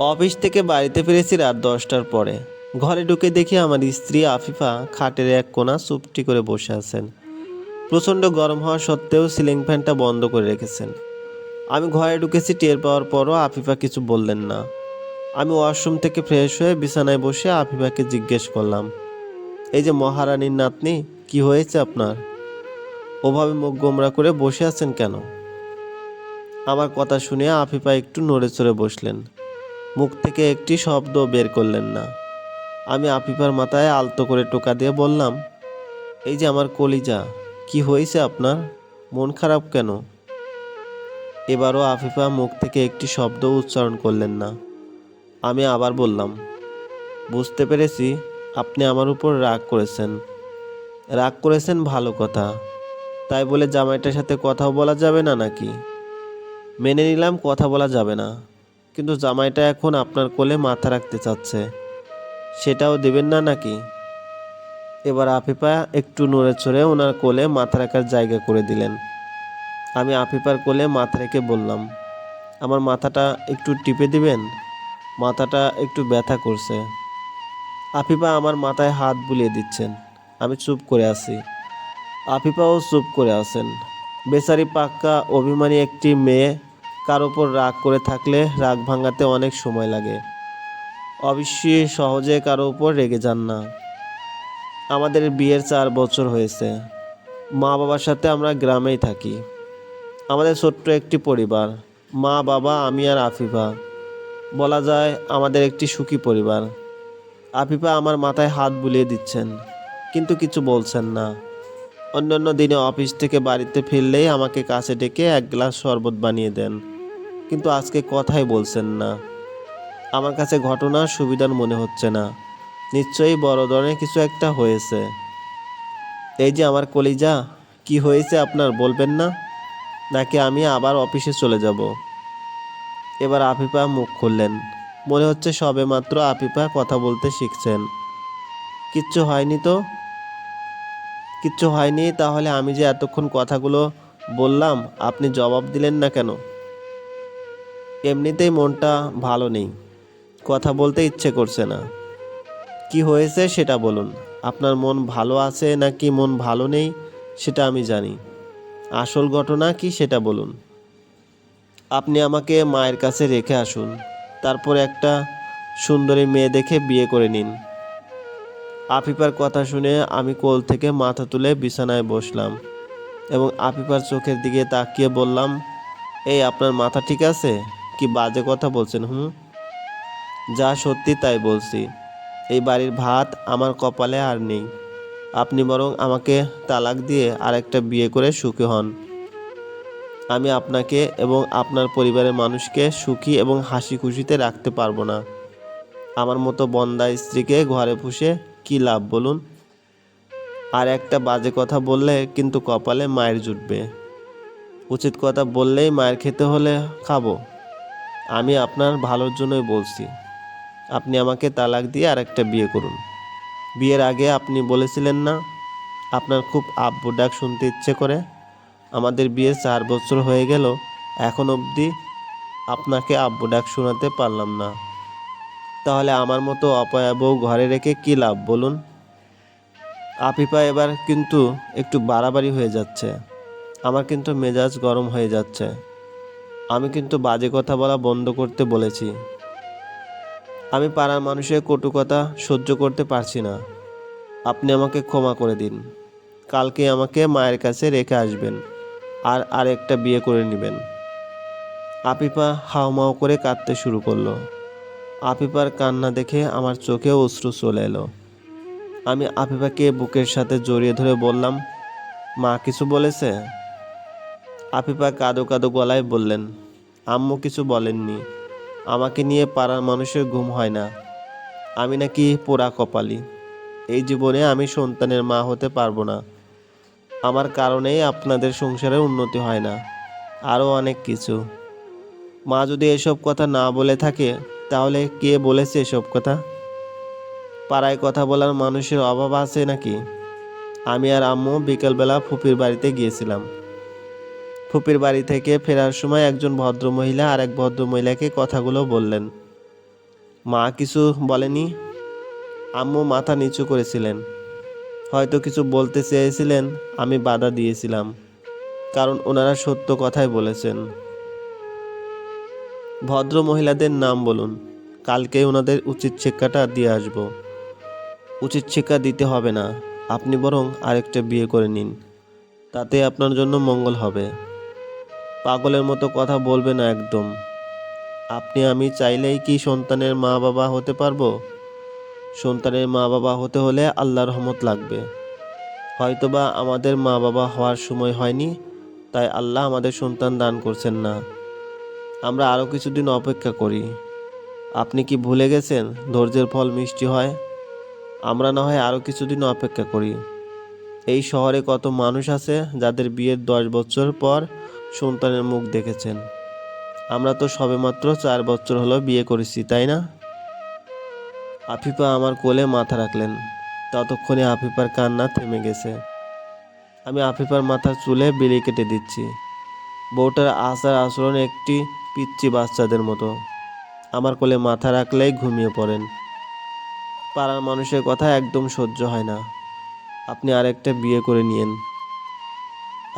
Office থেকে বাড়িতে ফিরেছি রাত দশটার পরে। ঘরে ঢুকে দেখি আমার স্ত্রী আফিফা খাটের এক কোণা চুপটি করে বসে আছেন। প্রচণ্ড গরম হওয়া সত্ত্বেও সিলিং ফ্যানটা বন্ধ করে রেখেছেন। আমি ঘরে ঢুকেছি টের পাওয়ার পরও আফিফা কিছু বললেন না। আমি ওয়াশরুম থেকে ফ্রেশ হয়ে বিছানায় বসে আফিফাকে জিজ্ঞেস করলাম, এই যে মহারানীর নাতনি, কি হয়েছে আপনার? ওভাবে মুখ গোমরা করে বসে আছেন কেন? আমার কথা শুনে আফিফা একটু নড়ে চড়ে বসলেন। মুখ থেকে একটি শব্দ বের করলেন না। আমি আফিফার মাথায় আলতো করে টোকা দিয়ে বললাম, এই যে আমার কলিজা, কি হয়েছে আপনার? মন খারাপ কেন? এবারও আফিফা মুখ থেকে একটি শব্দ উচ্চারণ করলেন না। আমি আবার বললাম, বুঝতে পেরেছি, আপনি আমার উপর রাগ করেছেন। রাগ করেছেন ভালো কথা। তাই বলে জামাইটার সাথে কথাও বলা যাবে না নাকি? মেনে নিলাম, কথা বলা যাবে না। কিন্তু জামাইটা এখন আপনার কোলে মাথা রাখতে চাচ্ছে। সেটাও দেবেন না নাকি? এবার আফিফা একটু নড়ে চড়ে ওনার কোলে মাথা রাখার জায়গা করে দিলেন। আমি আফিফার কোলে মাথা রেখে বললাম, আমার মাথাটা একটু টিপে দিবেন? মাথাটা একটু ব্যথা করছে। আফিফা আমার মাথায় হাত বুলিয়ে দিচ্ছেন। আমি চুপ করে আছি। আফিফাও চুপ করে আছেন। বেচারি পাক্কা, অভিমানী একটি মেয়ে কার ওপর রাগ করে থাকলে রাগ ভাঙাতে অনেক সময় লাগে। অবশ্যই সহজে কারও ওপর রেগে যান না। আমাদের বিয়ের চার বছর হয়েছে। মা বাবার সাথে আমরা গ্রামেই থাকি। আমাদের ছোট্ট একটি পরিবার। মা, বাবা, আমি আর আফিফা। বলা যায় আমাদের একটি সুখী পরিবার। আফিফা আমার মাথায় হাত বুলিয়ে দিচ্ছেন, কিন্তু কিছু বলছেন না। অন্যান্য দিনে অফিস থেকে বাড়িতে ফিরলেই আমাকে কাছে ডেকে এক গ্লাস শরবত বানিয়ে দেন। কিন্তু আজকে কথাই বলছেন না। আমার কাছে ঘটনা সুবিধার মনে হচ্ছে না। নিশ্চয়ই বড় ধরনের কিছু একটা হয়েছে। এই যে আমার কলিজা, কি হয়েছে আপনার বলবেন না? নাকি আমি আবার অফিসে চলে যাব? এবার আফিফা মুখ খুললেন। মনে হচ্ছে সবে মাত্র আফিফা কথা বলতে শিখছেন। কিচ্ছু হয়নি তো? কিচ্ছু হয়নি, তাহলে আমি যে এতক্ষণ কথাগুলো বললাম, আপনি জবাব দিলেন না কেন? এমনিতেই মনটা ভালো নেই। কথা বলতে ইচ্ছে করছে না। কি হয়েছে সেটা বলুন। আপনার মন ভালো আছে নাকি মন ভালো নেই সেটা আমি জানি। আসল ঘটনা কি সেটা বলুন। আপনি আমাকে মায়ের কাছে রেখে আসুন। তারপর একটা সুন্দরী মেয়ে দেখে বিয়ে করে নিন। আফিফার কথা শুনে আমি কোল থেকে মাথা তুলে বিছানায় বসলাম এবং আফিফার চোখের দিকে তাকিয়ে বললাম, এই, আপনার মাথা ঠিক আছে? কি বাজে কথা বলছেন, হুম? যা সত্যি তাই বলছি। এই বাড়ির ভাত আমার কপালে আর নেই। আপনি বরং আমাকে তালাক দিয়ে আরেকটা বিয়ে করে সুখী হন। আমি আপনাকে এবং আপনার পরিবারের মানুষকে সুখী এবং হাসি খুশিতে রাখতে পারব না। আমার মতো বন্দা স্ত্রীকে ঘরে পুষে কি লাভ বলুন? আর একটা বাজে কথা বললে কিন্তু কপালে মায়ের জুটবে। উচিত কথা বললেই মায়ের খেতে হলে খাব। আমি আপনার ভালোর জন্যই বলছি। আপনি আমাকে তালাক দিয়ে আরেকটা বিয়ে করুন। বিয়ের আগে আপনি বলেছিলেন না, আপনার খুব আব্বু ডাক শুনতে ইচ্ছে করে। আমাদের বিয়ে চার বছর হয়ে গেল, এখন অবধি আপনাকে আব্বু ডাক শোনাতে পারলাম না। তাহলে আমার মতো অপয়া বউ ঘরে রেখে কী লাভ বলুন? আফিফা এবার কিন্তু একটু বাড়াবাড়ি হয়ে যাচ্ছে। আমার কিন্তু মেজাজ গরম হয়ে যাচ্ছে। আমি কিন্তু বাজে কথা বলা বন্ধ করতে বলেছি। আমি পাড়ার মানুষের কটু কথা সহ্য করতে পারছি না। আপনি আমাকে ক্ষমা করে দিন। কালকে আমাকে মায়ের কাছে রেখে আসবেন আর আরেকটা বিয়ে করে নেবেন। আপিপা হাওমাও করে কাঁদতে শুরু করল। আপিপার কান্না দেখে আমার চোখে অশ্রু চলে এলো। আমি আপিপাকে বুকের সাথে জড়িয়ে ধরে বললাম, মা কিছু বলেছে? আপিপা কাদো কাদো গলায় বললেন আম্মু কিছু বলেননি। আমাকে নিয়ে পাড়ার মানুষের ঘুম হয় না। আমি নাকি পোড়া কপালি। এই জীবনে আমি সন্তানের মা হতে পারব না। আমার কারণেই আপনাদের সংসারে উন্নতি হয় না। আরও অনেক কিছু। মা যদি এসব কথা না বলে থাকে, তাহলে কে বলেছে এসব কথা? পাড়ায় কথা বলার মানুষের অভাব আছে নাকি? আমি আর আম্মু বিকেলবেলা ফুপির বাড়িতে গিয়েছিলাম। ফুপির বাড়ি থেকে ফেরার সময় একজন ভদ্রমহিলা আর এক ভদ্রমহিলাকে কথাগুলো বললেন। মা কিছু বলেনি। আম্মু মাথা নিচু করেছিলেন। হয়তো কিছু বলতে চেয়েছিলেন, আমি বাধা দিয়েছিলাম, কারণ ওনারা সত্য কথাই বলেছেন। ভদ্র মহিলাদের নাম বলুন, কালকে ওনাদের উচিত শিক্ষাটা দিয়ে আসব। উচিত শিক্ষা দিতে হবে না, আপনি বরং আরেকটা বিয়ে করে নিন, তাতে আপনার জন্য মঙ্গল হবে। পাগলের মতো কথা বলবে না একদম। আপনি আমি চাইলেই কি সন্তানের মা বাবা হতে পারব? সন্তানের মা বাবা হতে হলে আল্লাহর রহমত লাগবে। হয়তোবা আমাদের মা বাবা হওয়ার সময় হয়নি, তাই আল্লাহ আমাদের সন্তান দান করছেন না। আমরা আরও কিছুদিন অপেক্ষা করি। আপনি কি ভুলে গেছেন ধৈর্যের ফল মিষ্টি হয়? আমরা না হয় আরও কিছুদিন অপেক্ষা করি। এই শহরে কত মানুষ আছে যাদের বিয়ের দশ বছর পর সন্তানের মুখ দেখেছেন। আমরা তো সবেমাত্র চার বছর হলো বিয়ে করেছি, তাই না? আফিফা আমার কোলে মাথা রাখলেন। ততক্ষণে আফিফার কান্না থেমে গেছে। আমি আফিফার মাথার চুলে বিলি কেটে দিচ্ছি। বউটার আচার আচরণ একটি পিচ্ছি বাচ্চাদের মতো। আমার কোলে মাথা রাখলেই ঘুমিয়ে পড়েন। পাড়ার মানুষের কথা একদম সহ্য হয় না। আপনি আরেকটা বিয়ে করে নিয়েন।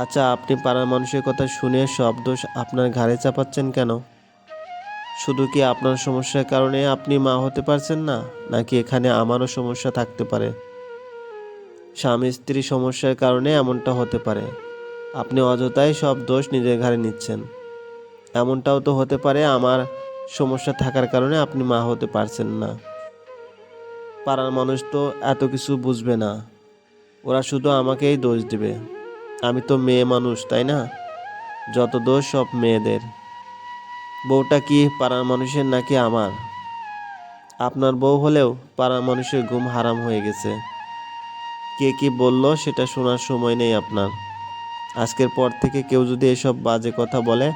আচ্ছা আপনি পাড়ার মানুষের কথা শুনে সব দোষ আপনার ঘাড়ে চাপাচ্ছেন কেন? শুধু কি আপনার সমস্যার কারণে আপনি মা হতে পারছেন না, নাকি এখানে আমারও সমস্যা থাকতে পারে? স্বামী স্ত্রী সমস্যার কারণে এমনটা হতে পারে। আপনি অযথাই সব দোষ নিজের ঘাড়ে নিচ্ছেন। এমনটাও তো হতে পারে আমার সমস্যা থাকার কারণে আপনি মা হতে পারছেন না। পাড়ার মানুষ তো এত কিছু বুঝবে না। ওরা শুধু আমাকেই দোষ দিবে। আমি তো মেয়ে মানুষ, তাই না? যত দোষ সব মেয়েদের। বউটা কি পাড়ার মানুষের নাকি আমার? আপনার বউ হলেও পাড়ার মানুষের ঘুম হারাম হয়ে গেছে। কে কি বলল সেটা শোনার সময় নেই আপনার। আজকের পর থেকে কেউ যদি এসব বাজে কথা বলে,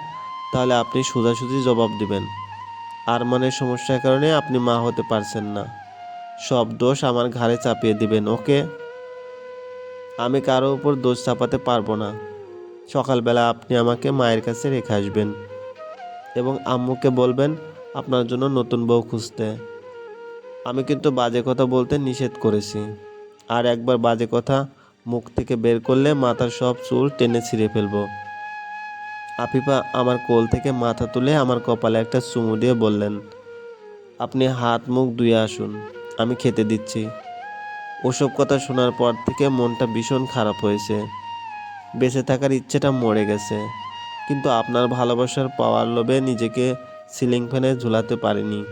তাহলে আপনি সোজাসুজি জবাব দিবেন। আর মনের সমস্যার কারণে আপনি মা হতে পারছেন না। সব দোষ আমার ঘাড়ে চাপিয়ে দিবেন, ওকে? আমি কারও উপর দোষ চাপাতে পারব না। সকালবেলা আপনি আমাকে মায়ের কাছে রেখে আসবেন এবং আম্মুকে বলবেন আপনার জন্য নতুন বউ খুঁজতে। আমি কিন্তু বাজে কথা বলতে নিষেধ করেছি। আর একবার বাজে কথা মুখ থেকে বের করলে মাথার সব চুল টেনে ছিঁড়ে ফেলব। আফিফা আমার কোল থেকে মাথা তুলে আমার কপালে একটা চুমু দিয়ে বললেন, আপনি হাত মুখ ধুয়ে আসুন, আমি খেতে দিচ্ছি। ওসব কথা শোনার পর থেকে মনটা ভীষণ খারাপ হয়েছে। বেঁচে থাকার ইচ্ছেটা মরে গেছে। কিন্তু আপনার ভালোবাসার পাওয়ার লোভে নিজেকে সিলিং ফ্যানে ঝুলাতে পারিনি।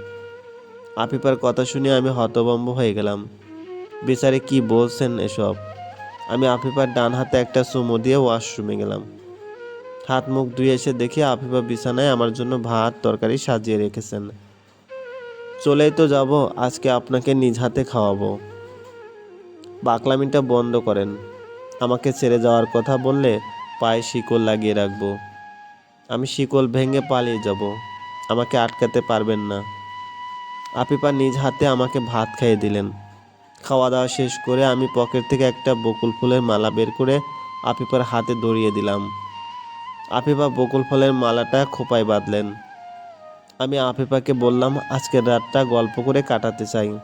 আফিফার কথা শুনে আমি হতভম্ব হয়ে গেলাম। বেচারে কি বলছেন এসব? আমি আফিফার ডান হাতে একটা চুমু দিয়ে ওয়াশরুমে গেলাম। হাত মুখ ধুয়ে এসে দেখি আফিফা বিছানায় আমার জন্য ভাত, তরকারি সাজিয়ে রেখেছেন। চলেই তো যাব, আজকে আপনাকে নিজ হাতে খাওয়াবো। বাকলামিটা বন্ধ করেন। আমাকে ছেড়ে যাওয়ার কথা বললে পায়ে শিকল লাগিয়ে রাখব। আমি শিকল ভেঙে পালিয়ে যাব। আমাকে আটকাতে পারবেন না। আপিপা নিজ হাতে আমাকে ভাত খাইয়ে দিলেন। খাওয়া দাওয়া শেষ করে আমি পকেট থেকে একটা বকুল ফুলের মালা বের করে আপিপার হাতে ধরিয়ে দিলাম। আপিপা বকুল ফলের মালাটা খোপায় বাঁধলেন। আমি আপিপাকে বললাম, আজকের রাতটা গল্প করে কাটাতে চাই।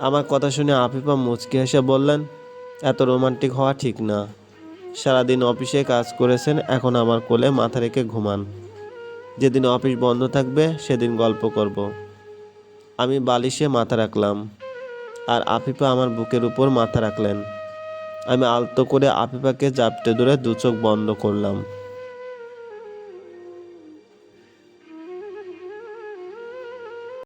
আমার কথা শুনে আফিফা মুচকি হেসে বললেন, এত রোমান্টিক হওয়া ঠিক না। সারাদিন অফিসে কাজ করেছেন, এখন আমার কোলে মাথা রেখে ঘুমান। যেদিন অফিস বন্ধ থাকবে, সেদিন গল্প করব। আমি বালিশে মাথা রাখলাম, আর আফিফা আমার বুকের উপর মাথা রাখলেন। আমি আলতো করে আফিফাকে জাপটে ধরে দু চোখ বন্ধ করলাম।